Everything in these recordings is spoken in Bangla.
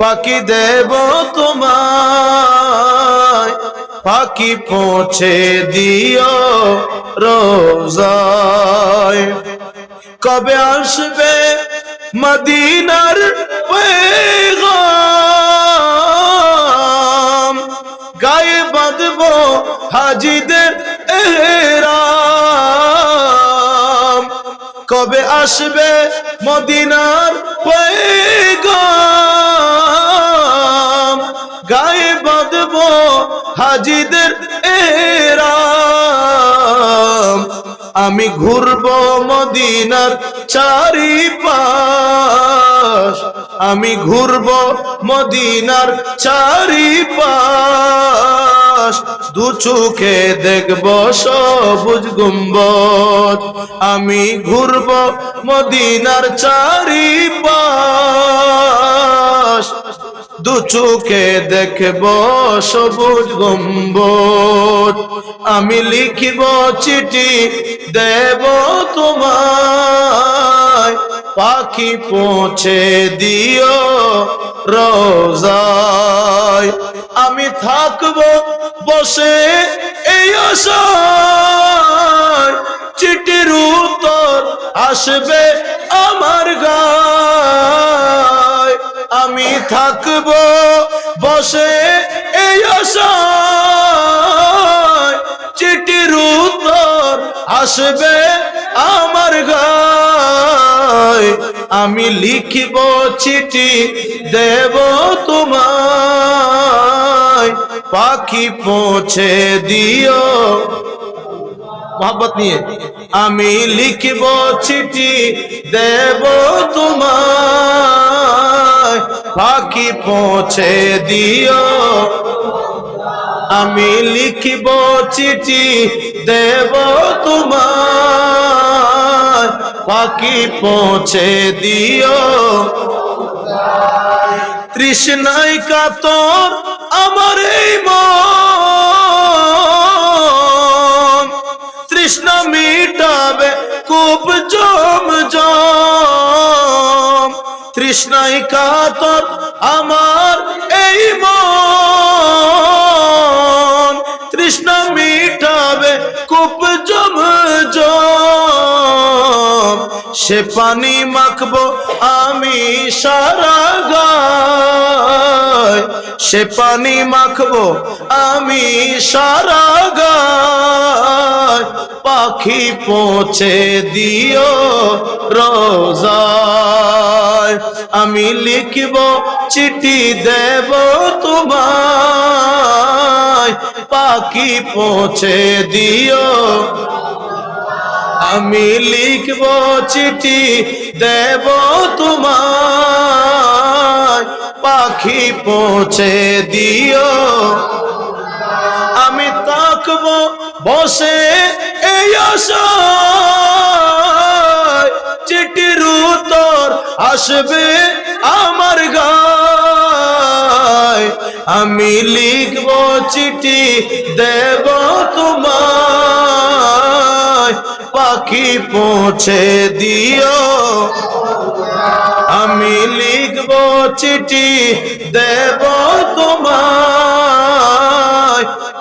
পাখি দেব তোমায়। পাখি পৌঁছে দিও রোজায়। কবে আসবে মদিনার গায়ে বাঁধব হাজিদের এহরাম। কবে আসবে মদিনার হাজিদের এরাম। আমি ঘুরব মদিনার চারিপাশ। আমি ঘুরব মদিনার চারিপাশ। দু চোখে দেখব সবুজ গুম্বদ। আমি ঘুরব মদিনার চারিপাশ। দু চোখে দেখব সবুজ গম্বর আমি লিখিব চিঠি, দেব তোমায়। পাখি পৌঁছে দিও রোজায়। আমি থাকব বসে এই চিঠির উত্তর আসবে আমার আমি থাকব, বসে এই আশায়। চিঠির উত্তর আসবে আমার গায়। আমি লিখিব চিঠি, দেব তোমায়। পাখি পৌঁছে দিও। মোহাম্মত নিয়ে। আমি লিখিব চিঠি, দেব তোমায়। পাখি পৌঁছে দিও। আমি লিখব চিঠি, দেব তোমায়। পাখি পৌঁছে দিও। তৃষ্ণাই কাতর আমার এই তৃষ্ণা মিটাবে খুব জম জম তৃষ্ণাই কাতর আমার এই মন। তৃষ্ণা মিটাবে জম জম সে পানি মাখবো আমি সারা গায়। সে পানি মাখবো আমি সারা গায়। পাখি পৌঁছে দিও রোজায়। আমি লিখব, চিঠি দেব তোমায়। পাখি পৌঁছে দিও। আমি লিখব, চিঠি দেব তোমায়। পাখি পৌঁছে দিও। আমি তাকব বসে এই চিঠির উত্তর আসবে আমার গায়। আমি লিখব চিঠি, দেব তোমায়। পাখি পৌঁছে দিও। আমি লিখব চিঠি, দেব তোমায়।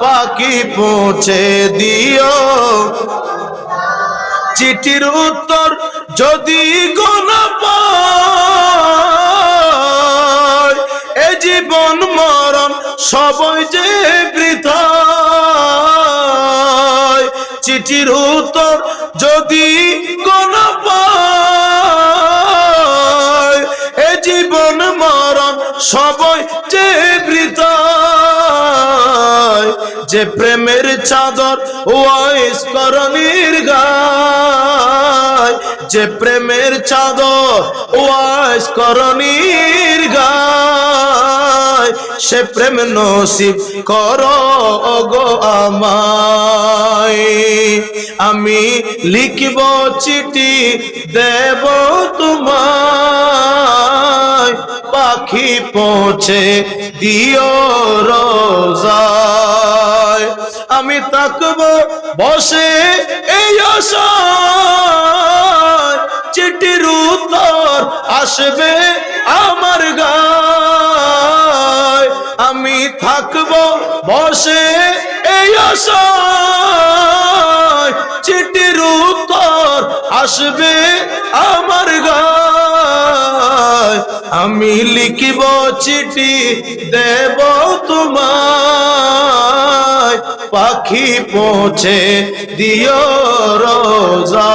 পাখি পৌঁছে দিও। চিঠির উত্তর যদি গোন এ জীবন মরণ সবই যে বৃথা চিঠির উত্তর যদি পায়, এ জীবন মরণ সবই যে বৃতায় যে প্রেমের চাদর ওয়াইস করণীর গায়, যে প্রেমের চাদর ওয়াইস করণীর গায়, সে প্রেম নসিব কর গো আমায়। আমি লিখব চিঠি দেব তোমায় পাখি পৌঁছে দিও রোজায়। আমি তাকব বসে এই চিঠির উত্তর আসবে আমার গায়। আমি থাকব, বসে এই আশায়। চিঠির উত্তর আসবে আমার গায়। আমি লিখিব চিঠি দেব তোমায়। পাখি পৌঁছে দিও রোজা।